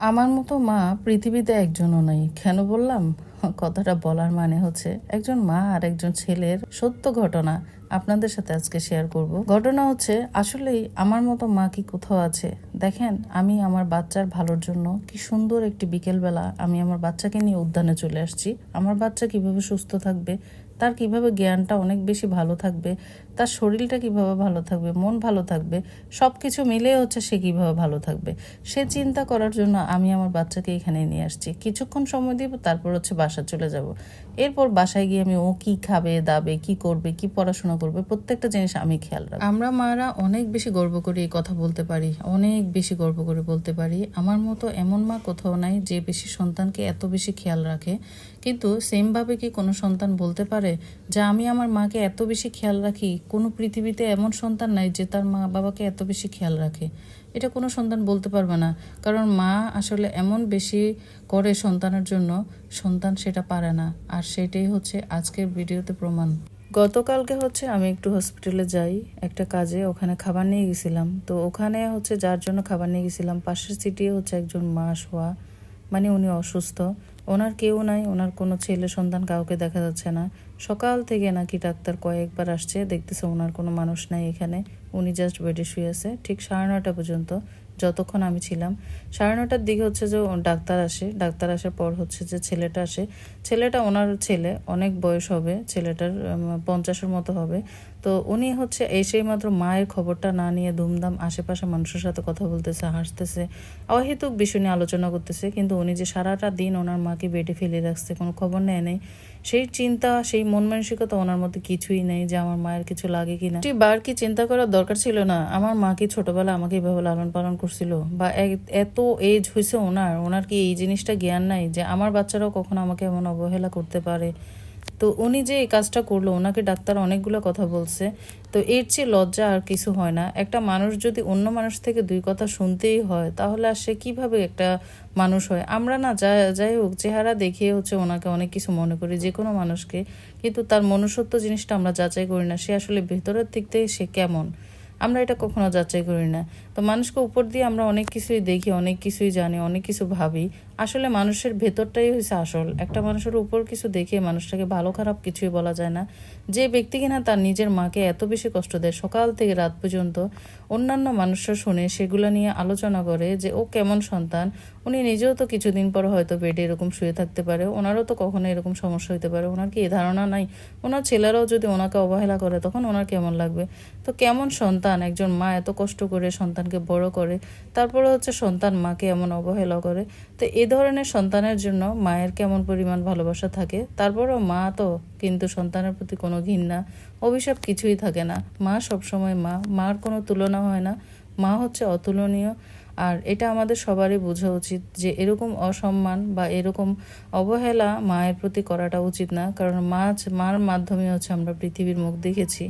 আমার মতো মা পৃথিবীতে একজনও নেই। কেন বললাম? কথাটা বলার মানে হচ্ছে একজন মা আর একজন ছেলের সত্য ঘটনা আপনাদের সাথে আজকে শেয়ার করব। ঘটনা হচ্ছে, আসলেই আমার মতো মা কি কোথাও আছে? দেখেন, আমি আমার বাচ্চার ভালোর জন্য কি সুন্দর একটি বিকেলবেলা আমি আমার বাচ্চাকে নিয়ে উদ্যানে চলে আসছি। আমার বাচ্চা কীভাবে সুস্থ থাকবে? তার কীভাবে জ্ঞানটা অনেক বেশি ভালো থাকবে? তার শরীরটা কীভাবে ভালো থাকবে, মন ভালো থাকবে সব কিছু মিলে হচ্ছে সে কীভাবে ভালো থাকবে। সে চিন্তা করার জন্য আমি আমার বাচ্চাকে এখানে নিয়ে আসছি। কিছুক্ষণ সময় দিব, তারপর হচ্ছে বাসা চলে যাব। এরপর বাসায় গিয়ে আমি ও কি খাবে, দাবে, কি করবে, কি পড়াশোনা করবে, প্রত্যেকটা জিনিস আমি খেয়াল রাখব। আমরা মারা অনেক বেশি গর্ব করে এই কথা বলতে পারি, অনেক বেশি গর্ব করে বলতে পারি। আমার মতো এমন মা কোথাও নাই যে বেশি সন্তানকে এত বেশি খেয়াল রাখে। কিন্তু সেমভাবে কি কোনো সন্তান বলতে পারে যে, আমি আমার মাকে এত বেশি খেয়াল রাখি কোনো পৃথিবীতে এমন সন্তান নাই যে তার মা বাবাকে এত বেশি খেয়াল রাখে। এটা কোনো সন্তান বলতে পারবে না। কারণ মা আসলে এমন বেশি করে সন্তানের জন্য, সন্তান সেটা পারে না। আর সেটাই হচ্ছে আজকের ভিডিওতে প্রমাণ। গতকালকে হচ্ছে আমি একটু হসপিটালে যাই, একটা কাজে, ওখানে খাবার নিয়ে গেছিলাম। তো ওখানে হচ্ছে যার জন্য খাবার নিয়ে গেছিলাম, পাশের সিটি হচ্ছে একজন মা শোয়া মানে উনি অসুস্থ। ওনার কেউ নাই, ওনার কোনো ছেলে সন্তান কাউকে দেখা যাচ্ছে না। সকাল থেকে নাকি ডাক্তার কয়েকবার আসছে, দেখতেছে ওনার কোনো মানুষ নাই এখানে। উনি জাস্ট বেডে শুয়ে আছে, ঠিক সাড়ে নটা পর্যন্ত। যতক্ষণ আমি ছিলাম, সাড়ে নটার দিকে হচ্ছে যে ডাক্তার আসে। ডাক্তার আসার পর হচ্ছে যে ছেলেটা আসে। ছেলেটা ওনার ছেলে, অনেক বয়স হবে, ছেলেটার পঞ্চাশের মতো হবে। তো উনি হচ্ছে এসেই মাত্র মায়ের খবরটা না নিয়ে ধুমধাম আশেপাশে মানুষের সাথে কথা বলতেছে, হাসতেছে, অহেতুক বিষয় নিয়ে আলোচনা করতেছে। কিন্তু উনি যে সারাটা দিন ওনার মাকে বেডে ফেলে রাখছে, কোনো খবর নেয় নেই। সেই চিন্তা, সেই মন মানসিকতা ওনার মধ্যে কিছুই নেই যে আমার মায়ের কিছু লাগে কিনা। বার কি চিন্তা করার দরকার ছিল না? আমার মা কি ছোটবেলা আমাকে এভাবে লালন পালন করছিল বা এত এজ হয়েছে ওনার ওনার কি এই জিনিসটা জ্ঞান নাই যে আমার বাচ্চারাও কখনো আমাকে এমন অবহেলা করতে পারে? তো উনি যে এই কাজটা করল, ওনাকে ডাক্তার অনেকগুলো কথা বলছে। তো এর চেয়ে লজ্জা আর কিছু হয় না। একটা মানুষ যদি অন্য মানুষ থেকে দুই কথা শুনতেই হয়, তাহলে আর সে কীভাবে একটা মানুষ হয়? আমরা না যা যাই হোক, চেহারা দেখিয়ে হচ্ছে ওনাকে অনেক কিছু মনে করি, যে কোনো মানুষকে। কিন্তু তার মনুষ্যত্ব জিনিসটা আমরা যাচাই করি না, সে আসলে ভেতরের দিক থেকে সে কেমন? আমরা এটা কখনো যাচাই করি না। তো মানুষকে উপর দিয়ে আমরা অনেক কিছুই দেখি, অনেক কিছুই জানি, অনেক কিছু ভাবি। আসলে মানুষের ভেতরটাই হয়েছে আসল। একটা মানুষের উপর কিছু দেখে মানুষটাকে ভালো খারাপ কিছুই বলা যায় না। যে ব্যক্তি কিনা তার নিজের মাকে এত বেশি কষ্ট দেয় সকাল থেকে রাত পর্যন্ত, অন্যান্য মানুষরা শুনে সেগুলো নিয়ে আলোচনা করে যে ও কেমন সন্তান উনি নিজেও তো কিছুদিন পর হয়তো বেডে এরকম শুয়ে থাকতে পারে। ওনারও তো কখনো এরকম সমস্যা হতে পারে। ওনার কি এ ধারণা নাই? ওনার ছেলেরাও যদি ওনাকে অবহেলা করে, তখন ওনার কেমন লাগবে? তো কেমন সন্তান? একজন মা এত কষ্ট করে সন্তানকে বড় করে, তারপরে হচ্ছে সন্তান মাকে এমন অবহেলা করে। তো এ ধরনের সন্তানের জন্য মায়ের কেমন পরিমাণ ভালোবাসা থাকে? তারপরও মা তো কিন্তু সন্তানের প্রতি কোনো ঘৃণা, অভিশাপ কিছুই থাকে না। মা সবসময় মা। মার কোনো তুলনা হয় না। মা হচ্ছে অতুলনীয়। আর এটা আমাদের সবারই বোঝা উচিত যে এরকম অসম্মান বা এরকম অবহেলা মায়ের প্রতি করাটা উচিত না, কারণ মা মার মাধ্যমে হচ্ছে আমরা পৃথিবীর মুখ দেখেছি।